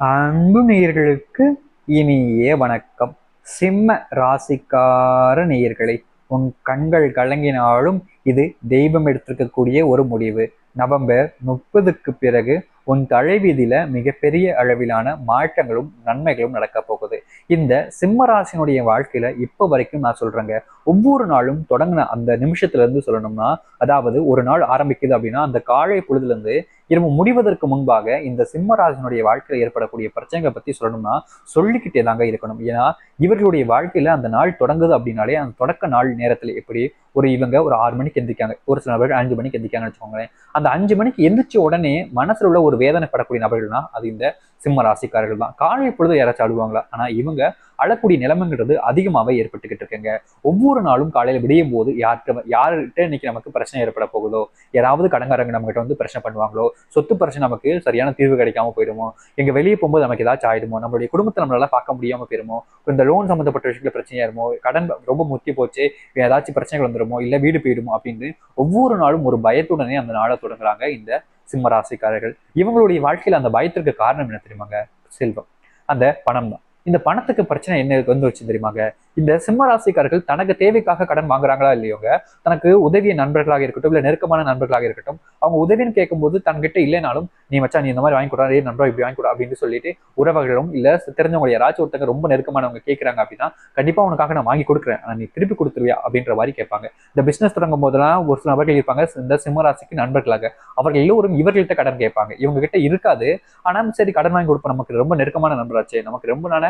அன்பு நேயர்களுக்கு இனிய வணக்கம். சிம்ம ராசிக்கார நேயர்களை உன் கண்கள் கலங்கினாலும் இது தெய்வம் எடுத்திருக்கக்கூடிய ஒரு முடிவு. நவம்பர் முப்பதுக்கு பிறகு உன் தலைவீதியில மிகப்பெரிய அளவிலான மாற்றங்களும் நன்மைகளும் நடக்க போகுது. இந்த சிம்ம ராசினுடைய வாழ்க்கையில இப்ப வரைக்கும் நான் சொல்றேங்க ஒவ்வொரு நாளும் தொடங்கின அந்த நிமிஷத்துல இருந்து சொல்லணும்னா அதாவது ஒரு நாள் ஆரம்பிக்குது அப்படின்னா அந்த காலை பொழுதுல இருந்து இரவு முடிவதற்கு முன்பாக இந்த சிம்மராஜனுடைய வாழ்க்கையில் ஏற்படக்கூடிய பிரச்சனைகளை பத்தி சொல்லணும்னா சொல்லிக்கிட்டே தாங்க இருக்கணும். ஏன்னா இவர்களுடைய வாழ்க்கையில அந்த நாள் தொடங்குது அப்படின்னாலே அந்த தொடக்க நாள் நேரத்துல எப்படி ஒரு இவங்க ஒரு ஆறு மணிக்கு எந்திரிக்காங்க. ஒரு சில நபர்கள் அஞ்சு மணிக்கு எந்திரிக்காங்கன்னு வச்சுக்கோங்களேன். அந்த அஞ்சு மணிக்கு எந்திரிச்ச உடனே மனசுல உள்ள ஒரு வேதனை படக்கூடிய நபர்கள்னா அது இந்த சிம்ம ராசிக்காரர்கள் தான். காலை பொழுது யாராச்சும் அழுவாங்களா? ஆனா இவங்க அழக்கூடிய நிலைமைங்கிறது அதிகமாகவே ஏற்பட்டுக்கிட்டு இருக்குங்க. ஒவ்வொரு நாளும் காலையில விடியும் போது யார்கிட்ட யார்கிட்ட இன்னைக்கு நமக்கு பிரச்சனை ஏற்பட போகுதோ? யாராவது கடங்காரங்க நம்மகிட்ட வந்து பிரச்சனை பண்ணுவாங்களோ? சொத்து பிரச்சனை நமக்கு சரியான தீர்வு கிடைக்காம போயிடுமோ எங்க வெளியே போகும்போது நமக்கு ஏதாச்சும் ஆயிடுமோ? நம்மளுடைய குடும்பத்தை நம்மளால பார்க்க முடியாம போயிருமோ? இந்த லோன் சம்மந்தப்பட்ட விஷயத்துல பிரச்சனையா இருமோ? கடன் ரொம்ப முத்தி போச்சு ஏதாச்சும் பிரச்சனைகள் வந்துருமோ? இல்ல வீடு போயிடுமோ? அப்படின்னு ஒவ்வொரு நாளும் ஒரு பயத்துடனே அந்த நாளை தொடங்குறாங்க இந்த சிம்ம ராசிக்காரர்கள். இவங்களுடைய வாழ்க்கையில அந்த பயத்திற்கு காரணம் என்ன தெரியுமாங்க? செல்வம். அந்த பணம் தான் இந்த பணத்துக்கு பிரச்சனை என்ன வந்து வச்சு தெரியுமாங்க? இந்த சிம்ம ராசிக்காரர்கள் தனக்கு தேவைக்காக கடன் வாங்குறாங்களா இல்லையோங்க? தனக்கு உதவிய நண்பர்களாக இருக்கட்டும் இல்ல நெருக்கமான நண்பர்களாக இருக்கட்டும் அவங்க உதவின்னு கேட்கும்போது தன்கிட்ட இல்லைனாலும் நீ மச்சா நீ இந்த மாதிரி வாங்கி கொடுறா நண்பா இப்படி வாங்கி கொடு அப்படின்னு சொல்லிட்டு உறவுகளும் இல்ல தெரிஞ்சவங்க யாராச்சும் ஒருத்தங்க ரொம்ப நெருக்கமானவங்க கேட்குறாங்க அப்படின்னா கண்டிப்பா உனக்காக நான் வாங்கி கொடுக்குறேன். ஆனா நீ திருப்பி கொடுத்துருவியா? அப்படின்ற மாதிரி கேட்பாங்க. இந்த பிசினஸ் தொடங்கும் போதெல்லாம் ஒரு சில நபர்கள் இருப்பாங்க இந்த சிம்ம ராசிக்கு நண்பர்களாக. அவர்கள் எல்லோரும் இவர்கள்ட்ட கடன் கேட்பாங்க. இவங்க கிட்ட இருக்காது. ஆனா சரி கடன் வாங்கி கொடுப்போம். நமக்கு ரொம்ப நெருக்கமான நண்பராச்சு. நமக்கு ரொம்ப நாள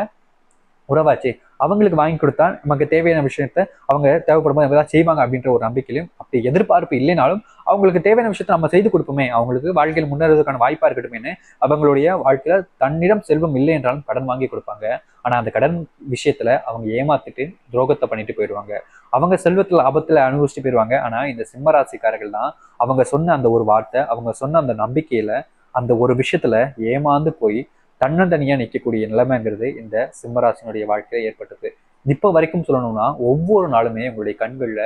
உறவாச்சு. அவங்களுக்கு வாங்கி கொடுத்தா நமக்கு தேவையான விஷயத்த அவங்க தேவைப்படும் போது ஏதாவது செய்வாங்க அப்படின்ற ஒரு நம்பிக்கையிலும் அப்படி எதிர்பார்ப்பு இல்லைனாலும் அவங்களுக்கு தேவையான விஷயத்த நம்ம செய்து கொடுப்போமே. அவங்களுக்கு வாழ்க்கையில் முன்னேறதுக்கான வாய்ப்பா இருக்கட்டுமே அவங்களுடைய வாழ்க்கையில தன்னிடம் செல்வம் இல்லை என்றாலும் கடன் வாங்கி கொடுப்பாங்க. ஆனா அந்த கடன் விஷயத்துல அவங்க ஏமாத்திட்டு துரோகத்தை பண்ணிட்டு போயிடுவாங்க. அவங்க செல்வத்துல ஆபத்துல அனுபவிச்சுட்டு போயிடுவாங்க. ஆனா இந்த சிம்மராசிக்காரர்கள் தான் அவங்க சொன்ன அந்த ஒரு வார்த்தை அவங்க சொன்ன அந்த நம்பிக்கையில அந்த ஒரு விஷயத்துல ஏமாந்து போய் தன்னந்தனியாக நிற்கக்கூடிய நிலைமைங்கிறது இந்த சிம்மராசினுடைய வாழ்க்கையில ஏற்பட்டது இப்போ வரைக்கும் சொல்லணும்னா ஒவ்வொரு நாளுமே உங்களுடைய கண்களில்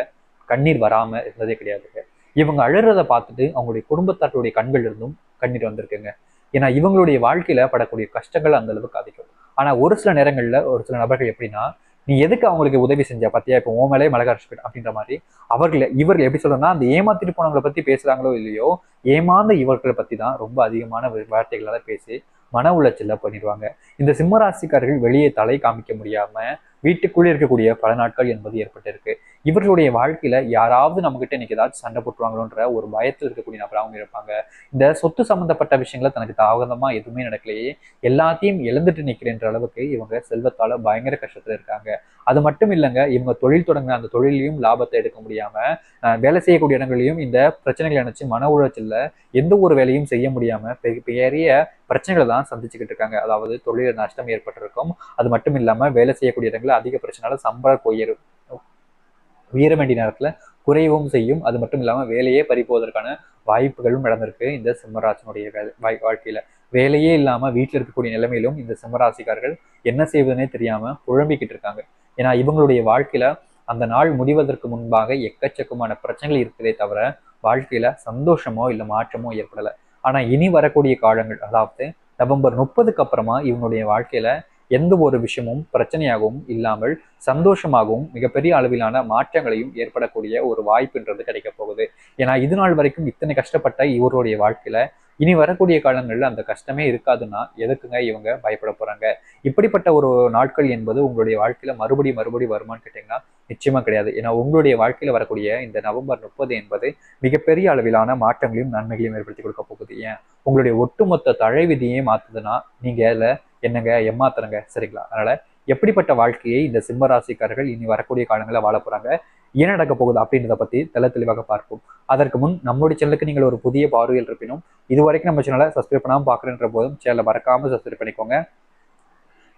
கண்ணீர் வராமல் இருந்ததே கிடையாதுங்க இவங்க அழுறத பார்த்துட்டு அவங்களுடைய குடும்பத்தாட்டுடைய கண்கள் இருந்தும் கண்ணீர் வந்திருக்குங்க. ஏன்னா இவங்களுடைய வாழ்க்கையில படக்கூடிய கஷ்டங்கள் அந்த அளவுக்கு அதிகம். ஆனா ஒரு சில நேரங்கள்ல ஒரு சில நபர்கள் எப்படின்னா நீ எதுக்கு அவங்களுக்கு உதவி செஞ்ச? பத்தியா? இப்போ ஓ மேலே அப்படின்ற மாதிரி அவர்களை இவர்கள் எப்படி சொல்றேன்னா அந்த ஏமாத்திட்டு போனவங்களை பத்தி பேசுறாங்களோ இல்லையோ ஏமாந்த இவர்களை பத்தி தான் ரொம்ப அதிகமான வார்த்தைகளால பேசி மன உளைச்சல பண்ணிடுவாங்க. இந்த சிம்மராசிக்காரர்கள் வெளியே தலை காமிக்க முடியாம வீட்டுக்குள்ளே இருக்கக்கூடிய பல நாட்கள் என்பது ஏற்பட்டிருக்கு. இவர்களுடைய வாழ்க்கையில யாராவது நம்ம கிட்ட இன்னைக்கு ஏதாச்சும் சண்டை போட்டுருவாங்களோன்ற ஒரு பயத்தில் இருக்கக்கூடிய நபராகவும் இருப்பாங்க. இந்த சொத்து சம்பந்தப்பட்ட விஷயங்களை தனக்கு தாகதமா எதுவுமே நடக்கலையே. எல்லாத்தையும் இழந்துட்டு நிற்கிறேன்ற அளவுக்கு இவங்க செல்வத்தால பயங்கர கஷ்டத்துல இருக்காங்க. அது மட்டும் இல்லைங்க இவங்க தொழில் தொடங்கின அந்த தொழிலையும் லாபத்தை எடுக்க முடியாம வேலை செய்யக்கூடிய இடங்களையும் இந்த பிரச்சனைகளை நினைச்சு மன உளைச்சல்ல எந்த ஒரு வேலையும் செய்ய முடியாம பெரிய பிரச்சனைகளை தான் சந்திச்சுக்கிட்டு இருக்காங்க. அதாவது தொழில் நஷ்டம் ஏற்பட்டிருக்கும். அது மட்டும் இல்லாமல் வேலை செய்யக்கூடிய இடங்களில் அதிக பிரச்சனால சம்பள உயர் உயர வேண்டிய நேரத்தில் குறையவும் செய்யும். அது மட்டும் இல்லாமல் வேலையே பறிப்போவதற்கான வாய்ப்புகளும் நடந்திருக்கு. இந்த சிம்மராசனுடைய வேலை வாழ்க்கையில். வேலையே இல்லாமல் வீட்டில் இருக்கக்கூடிய நிலைமையிலும் இந்த சிம்மராசிக்காரர்கள் என்ன செய்வதுனே தெரியாமல் புழம்பிக்கிட்டு இருக்காங்க. ஏன்னா இவங்களுடைய வாழ்க்கையில் அந்த நாள் முடிவதற்கு முன்பாக எக்கச்சக்கமான பிரச்சனைகள் இருக்குதே தவிர வாழ்க்கையில் சந்தோஷமோ இல்லை மாற்றமோ ஏற்படலை. ஆனா இனி வரக்கூடிய காலங்கள் அதாவது நவம்பர் முப்பதுக்கு அப்புறமா இவனுடைய வாழ்க்கையில எந்த ஒரு விஷயமும் பிரச்சனையாகவும் இல்லாமல் சந்தோஷமாகவும் மிகப்பெரிய அளவிலான மாற்றங்களையும் ஏற்படக்கூடிய ஒரு வாய்ப்புன்றது கிடைக்க போகுது. ஏன்னா இது நாள் வரைக்கும் இத்தனை கஷ்டப்பட்ட இவருடைய வாழ்க்கையில இனி வரக்கூடிய காலங்களில் அந்த கஷ்டமே இருக்காதுன்னா எதுக்குங்க இவங்க பயப்பட போறாங்க? இப்படிப்பட்ட ஒரு நாட்கள் என்பது உங்களுடைய வாழ்க்கையில மறுபடி மறுபடி வருமானு கேட்டீங்கன்னா நிச்சயமா கிடையாது. ஏன்னா உங்களுடைய வாழ்க்கையில வரக்கூடிய இந்த நவம்பர் முப்பது என்பது மிகப்பெரிய அளவிலான மாற்றங்களையும் நன்மைகளையும் ஏற்படுத்தி கொடுக்க போகுது. ஏன்? உங்களுடைய ஒட்டுமொத்த தழைவிதியே மாத்துதுன்னா நீங்க அதில் என்னங்க ஏமாத்துறங்க? சரிங்களா? அதனால எப்படிப்பட்ட வாழ்க்கையை இந்த சிம்மராசிக்காரர்கள் இனி வரக்கூடிய காலங்களில் வாழ போறாங்க? என்ன நடக்க போகுது அப்படின்றத பத்தி தெல தெளிவாக பார்ப்போம். அதற்கு முன் நம்மளுடைய சேனலுக்கு நீங்கள் ஒரு புதிய பார்வையில் இருப்பினும் இது வரைக்கும் நம்ம சேனலை சப்ஸ்கிரைப் பண்ணாமல் பார்க்குறன்ற போதும் சேனலை மறக்காமல் சப்ஸ்கிரைப் பண்ணிக்கோங்க.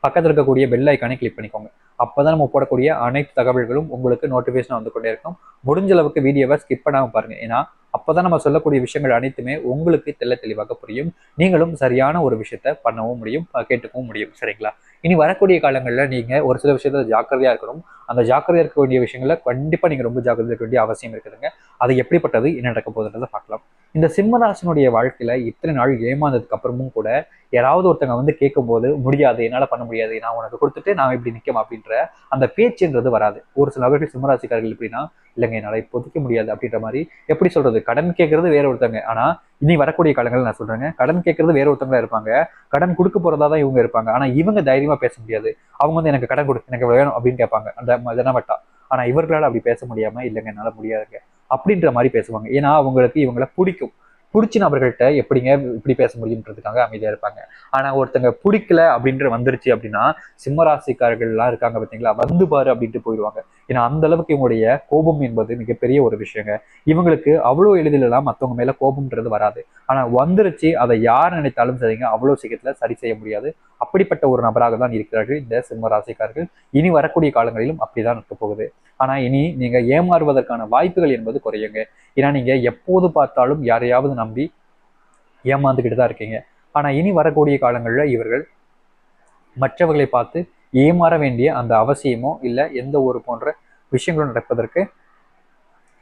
பக்கத்தில் இருக்கக்கூடிய பெல் ஐக்கானை கிளிக் பண்ணிக்கோங்க. அப்போதான் நம்ம போடக்கூடிய அனைத்து தகவல்களும் உங்களுக்கு நோட்டிஃபிகேஷன் வந்து கொண்டே இருக்கும். முடிஞ்ச அளவுக்கு வீடியோவை ஸ்கிப் பண்ணாமல் பாருங்க. ஏன்னா அப்போதான் நம்ம சொல்லக்கூடிய விஷயங்கள் அனைத்துமே உங்களுக்கு தெல்ல தெளிவாக புரியும். நீங்களும் சரியான ஒரு விஷயத்த பண்ணவும் முடியும் கேட்டுக்கவும் முடியும். சரிங்களா? இனி வரக்கூடிய காலங்களில் நீங்கள் ஒரு சில விஷயத்தில் ஜாக்கிரதையாக இருக்கணும். அந்த ஜாக்கிரதையாக இருக்க வேண்டிய விஷயங்கள கண்டிப்பாக நீங்கள் ரொம்ப ஜாக்கிரதையாக இருக்க வேண்டிய அவசியம் இருக்குதுங்க. அது எப்படிப்பட்டது என்ன நடக்க போகுதுன்றதை பார்க்கலாம். இந்த சிம்மராசனுடைய வாழ்க்கையில இத்தனை நாள் ஏமாந்ததுக்கு அப்புறமும் கூட யாராவது ஒருத்தங்க வந்து கேட்கும்போது முடியாது என்னால பண்ண முடியாது நான் உனக்கு கொடுத்துட்டு நான் இப்படி நிற்கும் அப்படின்ற அந்த பேச்சுன்றது வராது. ஒரு சில நபர்கள் சிம்மராசிக்காரர்கள் எப்படின்னா இல்லைங்க என்னால் இப்போதைக்க முடியாது அப்படின்ற மாதிரி எப்படி சொல்றது? கடன் கேட்கறது வேற ஒருத்தங்க. ஆனா இனி வரக்கூடிய காலங்கள் நான் சொல்றேங்க கடன் கேட்கறது வேற ஒருத்தங்களா இருப்பாங்க. கடன் கொடுக்க போறதா தான் இவங்க இருப்பாங்க. ஆனா இவங்க தைரியமா பேச முடியாது. அவங்க வந்து எனக்கு கடன் கொடு எனக்கு வேணும் அப்படின்னு கேட்பாங்க. அந்த ஜனவட்டா ஆனா இவர்களால் அப்படி பேச முடியாம இல்லைங்க என்னால முடியாதுங்க. அப்படின்ற மாதிரி பேசுவாங்க. ஏன்னா அவங்களுக்கு இவங்கள பிடிக்கும். பிடிச்ச நபர்கள்ட்ட எப்படிங்க இப்படி பேச முடியுன்றதுக்காக அமைதியாக இருப்பாங்க. ஆனால் ஒருத்தங்க பிடிக்கல அப்படின்ற வந்துருச்சு அப்படின்னா சிம்மராசிக்காரர்கள்லாம் இருக்காங்க பார்த்தீங்களா வந்து பாரு அப்படின்ட்டு போயிடுவாங்க. ஏன்னா அந்த அளவுக்கு இவங்களுடைய கோபம் என்பது மிகப்பெரிய ஒரு விஷயங்க. இவங்களுக்கு அவ்வளோ எளிதிலலாம் மற்றவங்க மேலே கோபம்ன்றது வராது. ஆனால் வந்துருச்சு அதை யார் நினைத்தாலும் சரிங்க அவ்வளோ சீக்கிரத்தில் சரி செய்ய முடியாது. அப்படிப்பட்ட ஒரு நபராக தான் இருக்கிறார்கள் இந்த சிம்ம ராசிக்காரர்கள் இனி வரக்கூடிய காலங்களிலும் அப்படிதான் இருக்க போகுது. ஆனால் இனி நீங்கள் ஏமாறுவதற்கான வாய்ப்புகள் என்பது குறையுங்க. ஏன்னா நீங்கள் எப்போது பார்த்தாலும் யாரையாவது நம்பி ஏமாந்துக்கிட்டு தான் இருக்கீங்க. ஆனால் இனி வரக்கூடிய காலங்களில் இவர்கள் மற்றவர்களை பார்த்து ஏமாற வேண்டிய அந்த அவசியமோ இல்லை எந்த ஒரு போன்ற விஷயங்களும் நடப்பதற்கு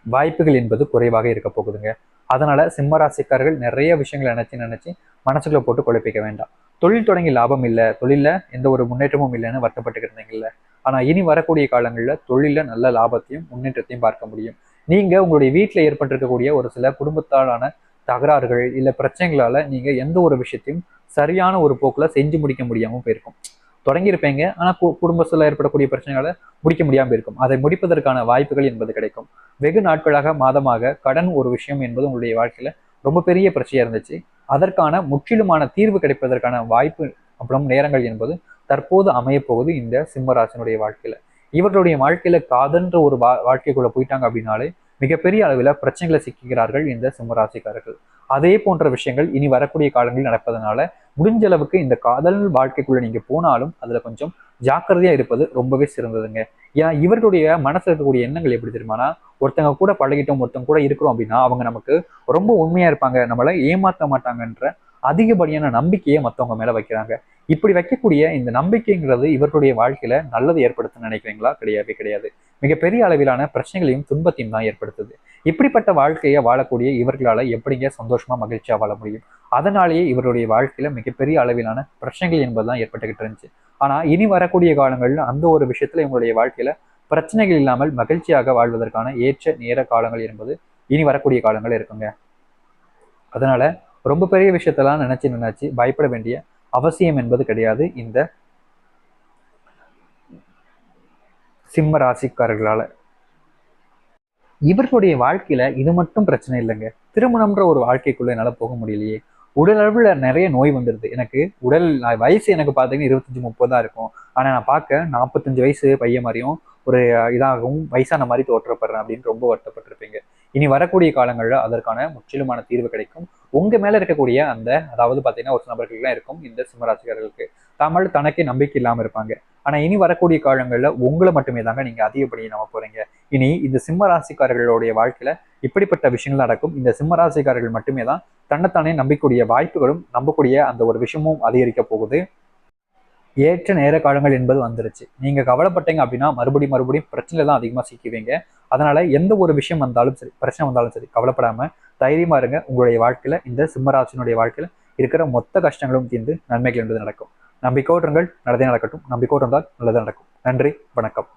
வாய்ப்புகள் என்பது குறைவாக இருக்க போகுதுங்க. அதனால சிம்மராசிக்காரர்கள் நிறைய விஷயங்களை நினைச்சு நினைச்சு மனசுக்குள்ள போட்டு குழப்பிக்க வேண்டாம். தொழில் தொடங்கி லாபம் இல்லை தொழிலில் எந்த ஒரு முன்னேற்றமும் இல்லைன்னு வருத்தப்பட்டுக்கிட்டு இருந்தீங்கல்ல. ஆனால் இனி வரக்கூடிய காலங்களில் தொழிலில் நல்ல லாபத்தையும் முன்னேற்றத்தையும் பார்க்க முடியும். நீங்கள் உங்களுடைய வீட்டில் ஏற்பட்டிருக்கக்கூடிய ஒரு சில குடும்பத்தாலான தகராறுகள் இல்லை பிரச்சனைகளால் நீங்கள் எந்த ஒரு விஷயத்தையும் சரியான ஒரு போக்கில் செஞ்சு முடிக்க முடியாமல் போயிருக்கும். தொடங்கியிருப்பீங்க. ஆனால் குடும்பத்தில் ஏற்படக்கூடிய பிரச்சனைகளை முடிக்க முடியாமல் இருக்கும் அதை முடிப்பதற்கான வாய்ப்புகள் என்பது கிடைக்கும். வெகு நாட்களாக மாதமாக கடன் ஒரு விஷயம் என்பது உங்களுடைய வாழ்க்கையில் ரொம்ப பெரிய பிரச்சனையாக இருந்துச்சு. அதற்கான முற்றிலுமான தீர்வு கிடைப்பதற்கான வாய்ப்பு அப்புறம் நேரங்கள் என்பது தற்போது அமையப்போகுது இந்த சிம்மராசனுடைய வாழ்க்கையில. இவர்களுடைய வாழ்க்கையில காதன்ற ஒரு வா வாழ்க்கைக்குள்ள போயிட்டாங்க அப்படின்னாலே மிகப்பெரிய அளவில் பிரச்சனைகளை சிக்கிக்கிறார்கள் இந்த சிம்மராசிக்காரர்கள். அதே போன்ற விஷயங்கள் இனி வரக்கூடிய காலங்களில் நடப்பதனால முடிஞ்ச அளவுக்கு இந்த காதல் வாழ்க்கைக்குள்ள நீங்க போனாலும் அதுல கொஞ்சம் ஜாக்கிரதையா இருப்பது ரொம்பவே சிறந்ததுங்க. ஏன்னா இவர்களுடைய மனசுல இருக்கக்கூடிய எண்ணங்கள் எப்படி தெரியுமானா ஒருத்தங்க கூட பழகிட்டோம் ஒருத்தங்க கூட இருக்கிறோம் அப்படின்னா அவங்க நமக்கு ரொம்ப உண்மையா இருப்பாங்க. நம்மளை ஏமாற்ற மாட்டாங்கன்ற அதிகப்படியான நம்பிக்கையை மற்றவங்க மேல வைக்கிறாங்க. இப்படி வைக்கக்கூடிய இந்த நம்பிக்கைங்கிறது இவர்களுடைய வாழ்க்கையில நல்லது ஏற்படுத்த நினைக்கிறீங்களா? கிடையவே கிடையாது. மிகப்பெரிய அளவிலான பிரச்சனைகளையும் துன்பத்தையும் தான் ஏற்படுத்துது. இப்படிப்பட்ட வாழ்க்கையை வாழக்கூடிய இவர்களால எப்படிங்க சந்தோஷமா மகிழ்ச்சியா வாழ முடியும்? அதனாலேயே இவருடைய வாழ்க்கையில மிகப்பெரிய அளவிலான பிரச்சனைகள் என்பதுதான் ஏற்பட்டுக்கிட்டு இருந்துச்சு. ஆனா இனி வரக்கூடிய காலங்கள்ல அந்த ஒரு விஷயத்துல இவங்களுடைய வாழ்க்கையில பிரச்சனைகள் இல்லாமல் மகிழ்ச்சியாக வாழ்வதற்கான ஏற்ற நேர காலங்கள் என்பது இனி வரக்கூடிய காலங்கள் இருக்குங்க. அதனால ரொம்ப பெரிய விஷயத்தெல்லாம் நினைச்சு நினைச்சு பயப்பட வேண்டிய அவசியம் என்பது கிடையாது. இந்த சிம்ம ராசிக்காரர்களால. இவர்களுடைய வாழ்க்கையில இது மட்டும் பிரச்சனை இல்லைங்க. திருமணம்ன்ற ஒரு வாழ்க்கைக்குள்ள என்னால போக முடியலையே. உடல் நிறைய நோய் வந்துடுது எனக்கு உடல் வயசு எனக்கு பார்த்தீங்கன்னா இருபத்தஞ்சு முப்பது தான் இருக்கும். ஆனால் நான் பார்க்க நாற்பத்தஞ்சு வயசு பையன் மாதிரியும் ஒரு இதாகவும் வயசான மாதிரி தோற்றப்படுறேன் அப்படின்னு ரொம்ப வருத்தப்பட்டிருப்பீங்க. இனி வரக்கூடிய காலங்களில் அதற்கான முற்றிலுமான தீர்வு கிடைக்கும். உங்க மேல இருக்கக்கூடிய அந்த அதாவது பாத்தீங்கன்னா ஒரு நபர்கள்லாம் இருக்கும் இந்த சிம்மராசிக்காரர்களுக்கு. தமிழ் தனக்கே நம்பிக்கை இல்லாம இருப்பாங்க. ஆனா இனி வரக்கூடிய காலங்களில் உங்களை மட்டுமே தாங்க நீங்க அதிகப்படியை நம்ப போறீங்க. இனி இந்த சிம்மராசிக்காரர்களுடைய வாழ்க்கையில இப்படிப்பட்ட விஷயங்கள் நடக்கும். இந்த சிம்மராசிக்காரர்கள் மட்டுமே தான் தன்னைத்தானே நம்பிக்கூடிய வாய்ப்புகளும் நம்பக்கூடிய அந்த ஒரு விஷயமும் அதிகரிக்க போகுது. ஏற்ற நேர காலங்கள் என்பது வந்துருச்சு. நீங்க கவலைப்பட்டீங்க அப்படின்னா மறுபடியும் மறுபடியும் பிரச்சனை தான் அதிகமா சிக்குவீங்க. அதனால எந்த ஒரு விஷயம் வந்தாலும் சரி பிரச்சனை வந்தாலும் சரி கவலைப்படாம தைரியமா இருங்க. உங்களுடைய வாழ்க்கையில இந்த சிம்மராசினுடைய வாழ்க்கையில இருக்கிற மொத்த கஷ்டங்களும் தீர்ந்து நன்மைகள் என்பது நடக்கும். நம்பிக்கோட்டுங்கள் நல்லதே நடக்கட்டும். நம்பிக்கோட்டு இருந்தால் நல்லது நடக்கும். நன்றி. வணக்கம்.